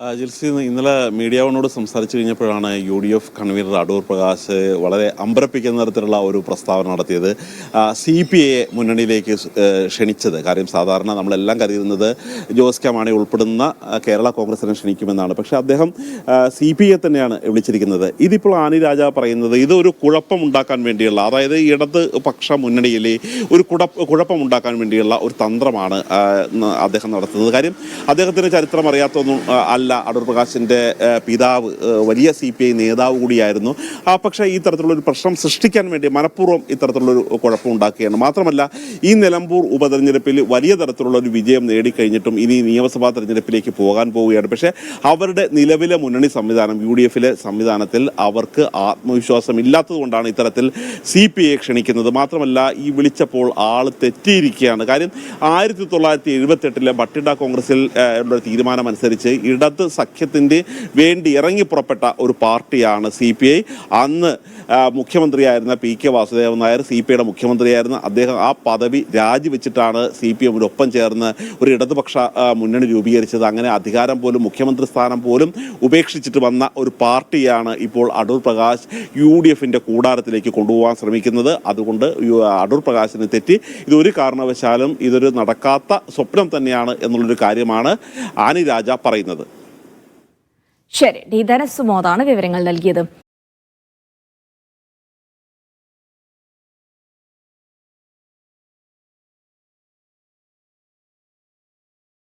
ജിൽസി ഇന്നലെ മീഡിയ വണ്ണോട് സംസാരിച്ചു കഴിഞ്ഞപ്പോഴാണ് U D F convener Adoor Prakash വളരെ അമ്പരപ്പിക്കുന്ന തരത്തിലുള്ള ഒരു പ്രസ്താവന നടത്തിയത്. സി പി എ മുന്നണിയിലേക്ക് ക്ഷണിച്ചത്. കാര്യം സാധാരണ നമ്മളെല്ലാം കരുതുന്നത് ജോസ് കെ മാണി ഉൾപ്പെടുന്ന കേരള കോൺഗ്രസിനെ ക്ഷണിക്കുമെന്നാണ്. പക്ഷേ അദ്ദേഹം സി പി ഐ തന്നെയാണ് വിളിച്ചിരിക്കുന്നത്. ഇതിപ്പോൾ ആനി രാജ പറയുന്നത് ഇതൊരു കുഴപ്പമുണ്ടാക്കാൻ വേണ്ടിയുള്ള അതായത് ഇടത് പക്ഷ മുന്നണിയിൽ ഒരു കുഴപ്പ കുഴപ്പമുണ്ടാക്കാൻ വേണ്ടിയുള്ള ഒരു തന്ത്രമാണ് അദ്ദേഹം നടത്തുന്നത്. കാര്യം അദ്ദേഹത്തിന് ചരിത്രം അറിയാത്തൊന്നും ആ, അല്ല അടൂർ പ്രകാശിന്റെ പിതാവ് വലിയ സി പി ഐ നേതാവ് കൂടിയായിരുന്നു. ആ പക്ഷേ ഈ തരത്തിലുള്ളൊരു പ്രശ്നം സൃഷ്ടിക്കാൻ വേണ്ടി മനഃപൂർവം ഇത്തരത്തിലുള്ളൊരു കുഴപ്പം ഉണ്ടാക്കുകയാണ്. മാത്രമല്ല ഈ നിലമ്പൂർ ഉപതെരഞ്ഞെടുപ്പിൽ വലിയ തരത്തിലുള്ള ഒരു വിജയം നേടിക്കഴിഞ്ഞിട്ടും ഇനി നിയമസഭാ തെരഞ്ഞെടുപ്പിലേക്ക് പോകാൻ പോവുകയാണ്. പക്ഷേ അവരുടെ നിലവിലെ മുന്നണി സംവിധാനം യു ഡി എഫിലെ സംവിധാനത്തിൽ അവർക്ക് ആത്മവിശ്വാസം ഇല്ലാത്തതുകൊണ്ടാണ് ഇത്തരത്തിൽ സി പി ഐ ക്ഷണിക്കുന്നത്. മാത്രമല്ല ഈ വിളിച്ചപ്പോൾ ആൾ തെറ്റിയിരിക്കുകയാണ്. കാര്യം ആയിരത്തി തൊള്ളായിരത്തി എഴുപത്തെട്ടിലെ ബട്ടിഡ കോൺഗ്രസിൽ തീരുമാനം അനുസരിച്ച് ഇടത് സഖ്യത്തിന്റെ വേണ്ടി ഇറങ്ങി പുറപ്പെട്ട ഒരു പാർട്ടിയാണ് സി പി ഐ. അന്ന് മുഖ്യമന്ത്രിയായിരുന്ന P K Vasudevan Nair C P ഐയുടെ മുഖ്യമന്ത്രിയായിരുന്ന അദ്ദേഹം ആ പദവി രാജിവെച്ചിട്ടാണ് സി പി എമ്മിനൊപ്പം ചേർന്ന് ഒരു ഇടതുപക്ഷ മുന്നണി രൂപീകരിച്ചത്. അങ്ങനെ അധികാരം പോലും മുഖ്യമന്ത്രി സ്ഥാനം പോലും ഉപേക്ഷിച്ചിട്ട് വന്ന ഒരു പാർട്ടിയാണ് ഇപ്പോൾ അടൂർ പ്രകാശ് യു ഡി എഫിന്റെ കൂടാരത്തിലേക്ക് കൊണ്ടുപോകാൻ ശ്രമിക്കുന്നത്. അതുകൊണ്ട് അടൂർ പ്രകാശിന് തെറ്റി ഇതൊരു കാരണവശാലും ഇതൊരു നടക്കാത്ത സ്വപ്നം തന്നെയാണ് എന്നുള്ളൊരു കാര്യമാണ് ആനി രാജ പറയുന്നത്. ശരി ഡി ധനസുമോദാണ് വിവരങ്ങൾ നൽകിയത്.